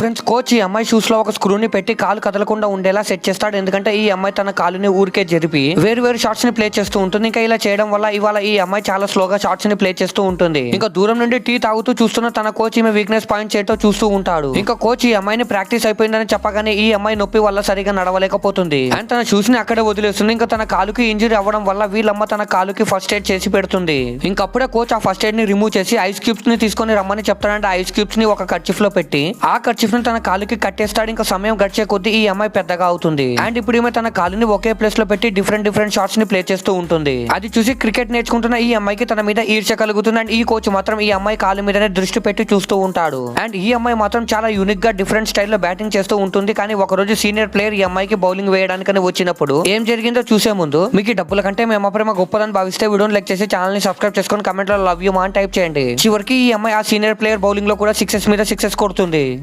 Friends coach ఈ అమ్మాయి షూస్లో ఒక స్క్రూని పెట్టి కాలు కదలకుండా ఉండేలా సెట్ చేస్తాడు. ఎందుకంటే ఈ అమ్మాయి తన కాలుని ఊరికే జరిపి వేరు వేరు షార్ట్స్ని ప్లే చేస్తూ ఉంటుంది. ఇంకా ఇలా చేయడం వల్ల ఇవాళ ఈ అమ్మాయి చాలా స్లోగా షార్ట్స్ని ప్లే చేస్తూ ఉంటుంది. ఇంకా దూరం నుండి టీ తాగుతూ చూస్తున్న తన కోచ్ ఈమె వీక్నెస్ పాయింట్ చేయటో చూస్తూ ఉంటాడు. ఇంకా కోచ్ ఈ అమ్మాయిని ప్రాక్టీస్ అయిపోయిందని చెప్పగానే ఈ అమ్మాయి నొప్పి వల్ల సరిగా నడవలేకపోతుంది. అండ్ తన షూస్ని అక్కడే వదిలేస్తుంది. ఇంకా తన కాలుకి ఇంజరీ అవ్వడం వల్ల వీళ్ళమ్మ తన కాలుకి ఫస్ట్ ఎయిడ్ చేసి పెడుతుంది. ఇంకప్పుడే కోచ్ ఆ ఫస్ట్ ఎయిడ్ని రిమూవ్ చేసి ఐస్ క్యూబ్స్ని తీసుకొని రమ్మని చెప్తాడంటే ఐస్ క్యూబ్స్ని ఒక కర్చిఫ్లో పెట్టి ఆ కర్చిఫ్ ని తన కాలుకి కట్టేస్తాడు. ఇంకా సమయం గడిచే కొద్దీ ఈ అమ్మాయి పెద్దగా అవుతుంది. అండ్ ఇప్పుడు ఈమె తన కాలుని ఒకే ప్లేస్లో పెట్టి డిఫరెంట్ డిఫరెంట్ షాట్స్ని ప్లే చేస్తూ ఉంటుంది. అది చూసి క్రికెట్ నేర్చుకుంటున్న ఈ అమ్మాయికి తన మీద ఈర్ష్య కలుగుతుంది. అండ్ ఈ కోచ్ మాత్రం ఈ అమ్మాయి కాలు మీదనే దృష్టి పెట్టి చూస్తూ ఉంటాడు. అండ్ ఈ అమ్మాయి మాత్రం చాలా యూనిక్గా డిఫరెంట్ స్టైల్లో బ్యాటింగ్ చేస్తూ ఉంటుంది. కానీ ఒక రోజు సీనియర్ ప్లేయర్ ఈ అమ్మాయికి బౌలింగ్ వేయడానికని వచ్చినప్పుడు ఏం జరిగిందో చూసే ముందు మీకు డబ్బుల కంటే మేము ప్రేమ గొప్పదని భావిస్తే వీడియోని లైక్ చేసి ఛానల్ని సబ్స్క్రైబ్ చేసుకొని కమెంట్లో లవ్ యూ మా అని టైప్ చేయండి. చివరికి ఈ అమ్మాయి ఆ సీనియర్ ప్లేయర్ బౌలింగ్లో కూడా సిక్సెస్ మీద సిక్సెస్ కొడుతుంది.